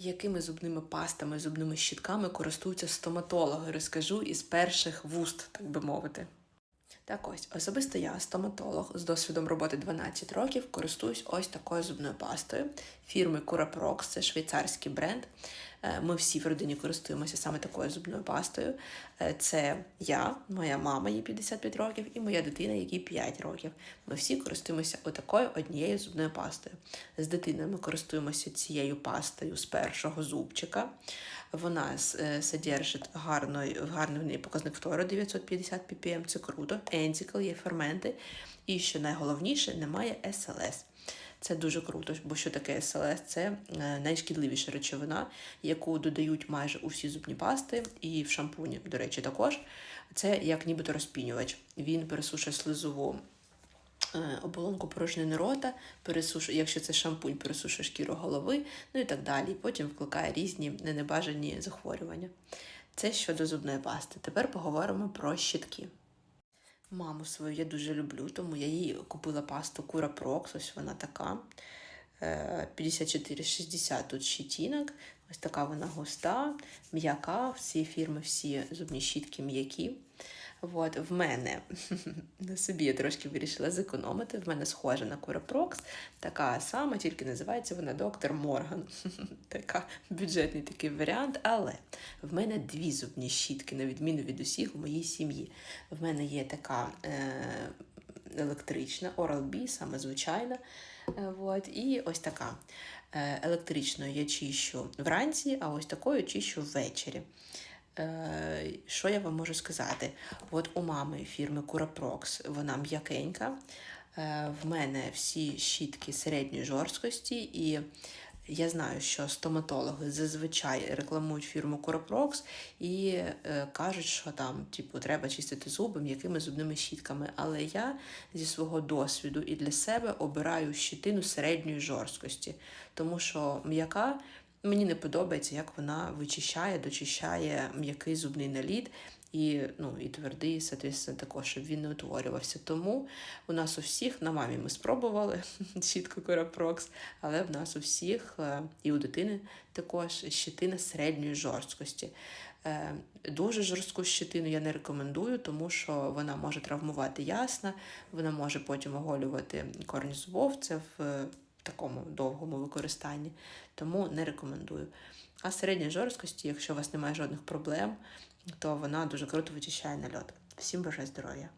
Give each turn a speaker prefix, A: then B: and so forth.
A: Якими зубними пастами, зубними щітками користуються стоматологи? Розкажу із перших вуст, так би мовити. Так ось, особисто я, стоматолог з досвідом роботи 12 років, користуюсь ось такою зубною пастою фірми Curaprox, це швейцарський бренд. Е, Ми всі в родині користуємося саме такою зубною пастою. Е, Це я, моя мама, їй 55 років, і моя дитина, якій 5 років. Ми всі користуємося отакою однією зубною пастою. З дитиною ми користуємося цією пастою з першого зубчика. Вона е, содержить гарний, гарний показник фтору 950 ppm, це круто. Ензикл, є ферменти. І що найголовніше, немає СЛС. Це дуже круто, бо що таке СЛС? Це е, найшкідливіша речовина, яку додають майже у всі зубні пасти, і в шампуні, до речі, також. Це як нібито розпінювач. Він пересушує слизову е, оболонку порожнини рота, пересушує, якщо це шампунь, пересушує шкіру голови, ну і так далі. Потім викликає різні небажані захворювання. Це щодо зубної пасти. Тепер поговоримо про щітки. Маму свою я дуже люблю, тому я їй купила пасту Cura Prox, ось вона така. е, 54,60 тут щітінок. Ось така вона густа, м'яка. Всі фірми, всі зубні щітки м'які. От, в мене на собі я трошки вирішила зекономити. В мене схожа на Cura така сама, тільки називається вона доктор Морган. така бюджетний такий варіант. Але в мене дві зубні щітки, на відміну від усіх у моїй сім'ї. В мене є така е, електрична Oral-B, саме звичайна. Е, от, і ось така. Е, електричною я чищу вранці, а ось такою чищу ввечері. Що я вам можу сказати? От у мами фірми Curaprox вона м'якенька. Е, В мене всі щітки середньої жорсткості, і я знаю, що стоматологи зазвичай рекламують фірму Curaprox і е, кажуть, що там типу, треба чистити зуби м'якими зубними щітками. Але я зі свого досвіду і для себе обираю щитину середньої жорсткості, тому що м'яка. Мені не подобається, як вона вичищає, дочищає м'який зубний наліт і ну, і твердий, соответственно, також, щоб він не утворювався. Тому у нас у всіх, на мамі ми спробували щітку Curaprox, але в нас у всіх, е, і у дитини також щитина середньої жорсткості. Е, Дуже жорстку щитину я не рекомендую, тому що вона може травмувати ясна, вона може потім оголювати корні зубов. Такому довгому використанні, тому не рекомендую. А середньої жорсткості, якщо у вас немає жодних проблем, то вона дуже круто вичищає нальот. Всім бажаю здоров'я!